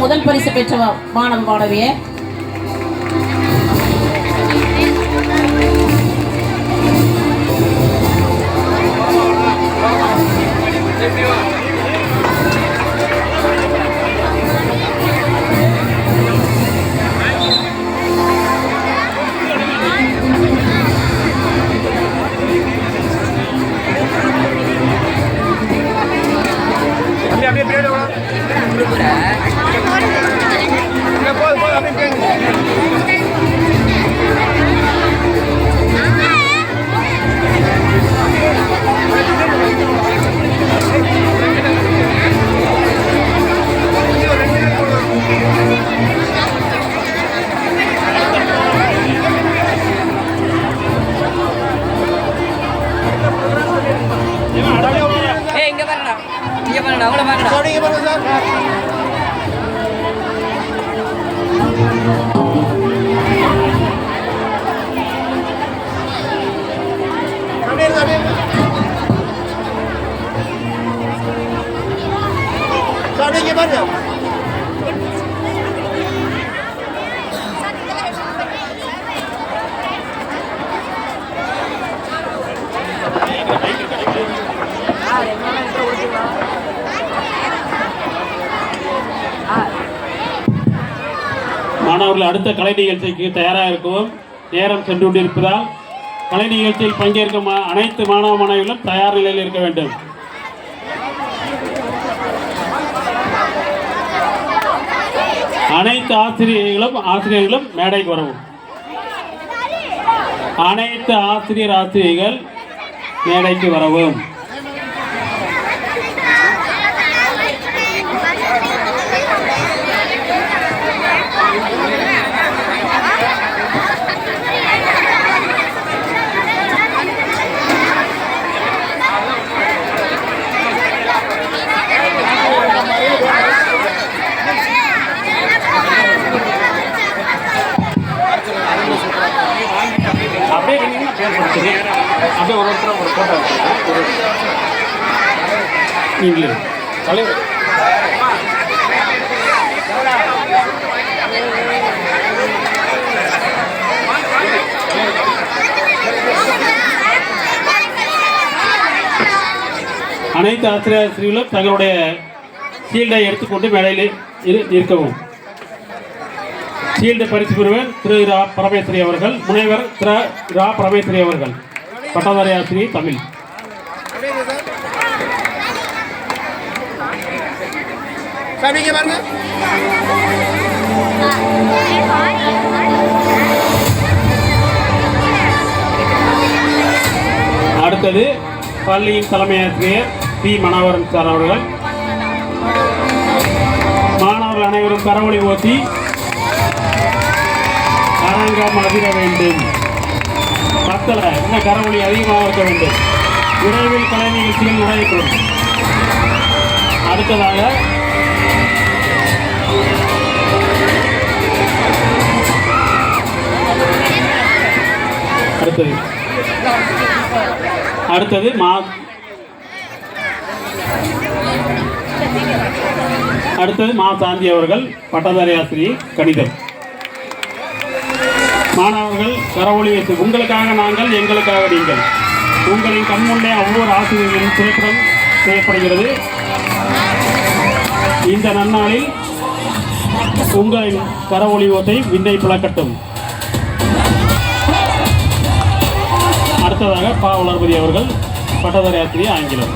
முதல் பரிசு பெற்ற மாணவ மாணவியே you. Sorry, give it up. அவர்கள் அடுத்த கலை நிகழ்ச்சிக்கு தயாராக இருக்கவும் நேரம் சென்று கொண்டிருப்பதால் கலை நிகழ்ச்சியில் பங்கேற்கும் அனைத்து மாணவ மாணவிகளும் தயார் நிலையில் இருக்க வேண்டும். அனைத்து ஆசிரியர்களும் ஆசிரியர்களும் மேடைக்கு வரவும். அனைத்து ஆசிரியர் ஆசிரியர்கள் மேடைக்கு வரவும். நீங்களே தலைவர். அனைத்து ஆசிரியாசிரியர்களும் தங்களுடைய ஷீல்டை எடுத்துக்கொண்டு மேடையில் இருக்கவும். ஷீல்டு பரிசு பெறுவர் திரு ரா பரமேஸ்வரி அவர்கள். முனைவர் திரு ரா பரமேஸ்வரி அவர்கள். பட்டதாரி ஆசிரியர் தமிழ். சார், பாருங்க. அடுத்தது பள்ளியின் தலைமை ஆசிரியர் பி. மனோகரன் சார் அவர்கள். மாணவர்கள் அனைவரும் கரவொளி ஓட்டி அரங்கம் அதிர வேண்டும். பத்தல இன்னும் கரவொளி அதிகமாக இருக்க வேண்டும். விரைவில் கலை நிகழ்ச்சிகள் நடைபெறும் அடுத்ததாக அடுத்தது. அடுத்தது மா அடுத்தது மா சாந்தி அவர்கள் பட்டதாரி ஆசிரியர் கணிதம். மாணவர்கள் கரவொலி வைத்து உங்களுக்காக நாங்கள் எங்களுக்காக நீங்கள். உங்களின் கண்முன்னே ஒவ்வொரு ஆசிரியர்களின் திரைப்படம் செய்யப்படுகிறது. இந்த நன்னாளில் உங்களின் கரவொலி ஓசை விண்ணை பிளக்கட்டும். அடுத்ததாக பா வளர்பதி அவர்கள் பட்டதாரி ஆசிரியர் ஆங்கிலம்.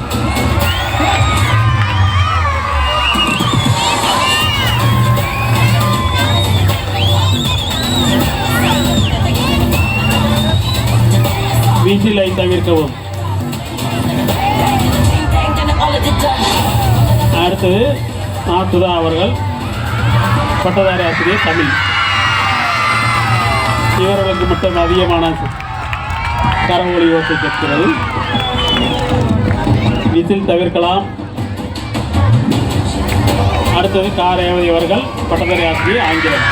வீசிலை தவிர்க்கவும். அடுத்தது நாத்துதா அவர்கள் பட்டதாரி ஆசிரியர் தமிழ். இவர்களுக்கு மட்டும் அதிகமான கரவொலி ஓசை கேட்கிறது விசில் தவிர்க்கலாம். அடுத்தது கா ரேவதி அவர்கள் பட்டதாரி ஆசிரியர் ஆங்கிலம்.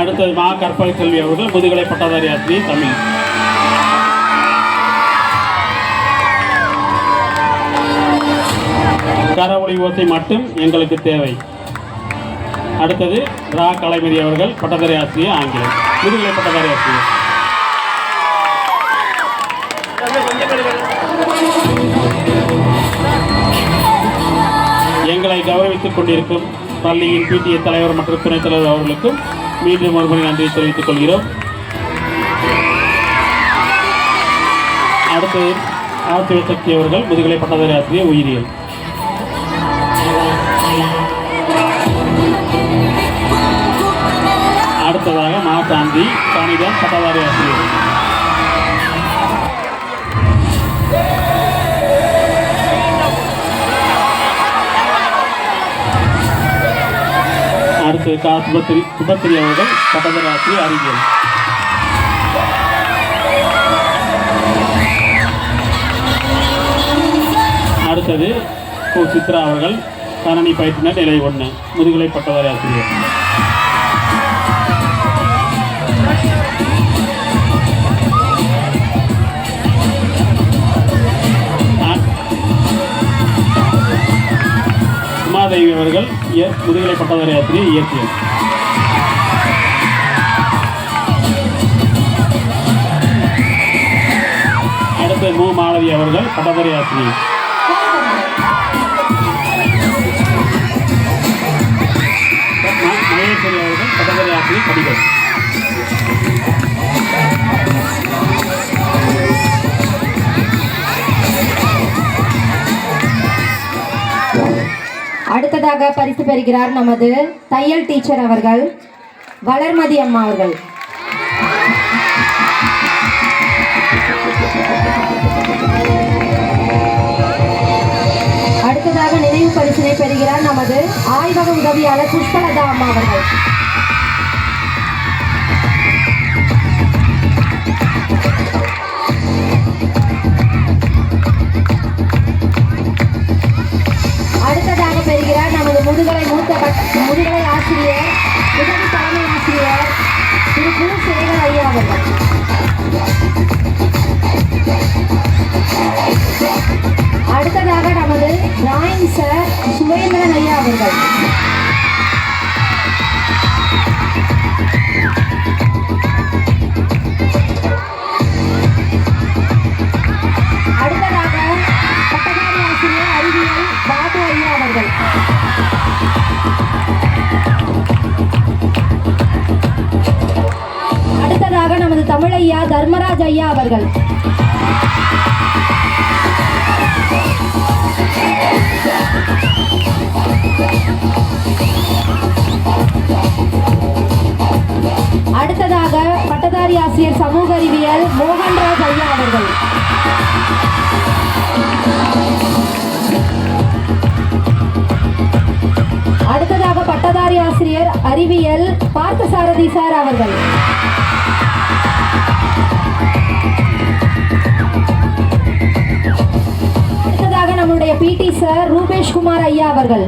அடுத்தது மா கற்பக செல்வி அவர்கள் முதுகலை பட்டதாரி ஆசிரியர் தமிழ். கரவொளி ஓசை மட்டும் எங்களுக்கு தேவை. அடுத்தது ரா கலைமதி அவர்கள் பட்டதாரி ஆசிரியர் ஆங்கிலம். முதுகலை பட்டதாரி ஆசிரியர் எங்களை கௌரவித்துக் கொண்டிருக்கும் பள்ளியின் பிடிஏ தலைவர் மற்றும் துணைத் தலைவர் அவர்களுக்கும் மீண்டும் ஒருமுறை நன்றி தெரிவித்துக் கொள்கிறோம். அடுத்தது ஆர் சிவசக்தி அவர்கள் முதுகலை பட்டதாரி ஆசிரியர் உயிரியல். அடுத்ததாக மா சாந்தி கணிதம் பட்டதாரி ஆசிரியர். அடுத்து கா சுபத்ரி சுபத்ரி அவர்கள் பட்டதாரி ஆசிரியர் அறிவியல். அடுத்தது சித்ரா அவர்கள் கணனி பயிற்றுனர் நிலை ஒன்று முதுகலை பட்டதாரி ஆசிரியர். அவர்கள் முதுகலை பட்டதாரி ஆசிரியர் இயற்பியல் அடுத்து மு. மாணவி அவர்கள் பட்டதாரி ஆசிரியர் மகேஸ்வரி அவர்கள் பட்டதாரி ஆசிரியர் கடிதம் அடுத்ததாக பரிசு பெறுகிறார் நமது தையல் டீச்சர் அவர்கள் வளர்மதி அம்மா அவர்கள். அடுத்ததாக நினைவு பரிசினை பெறுகிறார் நமது ஆய்வக உதவியாளர் புஷ்பலதா அம்மா அவர்கள். முதுகலை மூத்த முதுகலை ஆசிரியர் உதவி தலைமை ஆசிரியர் திரு கு. சேகர் ஐயா அவர்கள். அடுத்ததாக நமது டிராயிங் சார் சுவேந்திரன் ஐயா அவர்கள். தர்மராஜ் அடுத்ததாக பட்டதாரி ஆசிரியர் சமூக அறிவியல் மோகன்ராஜ் ஐயா அவர்கள். அடுத்ததாக பட்டதாரி ஆசிரியர் அறிவியல் பார்த்தசாரதி சார் அவர்கள். அடுத்ததாக நம்முடைய பிடி சார் ரூபேஷ் குமார் ஐயா அவர்கள்.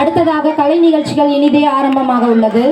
அடுத்ததாக கலை நிகழ்ச்சிகள் இனிதே ஆரம்பமாக உள்ளது.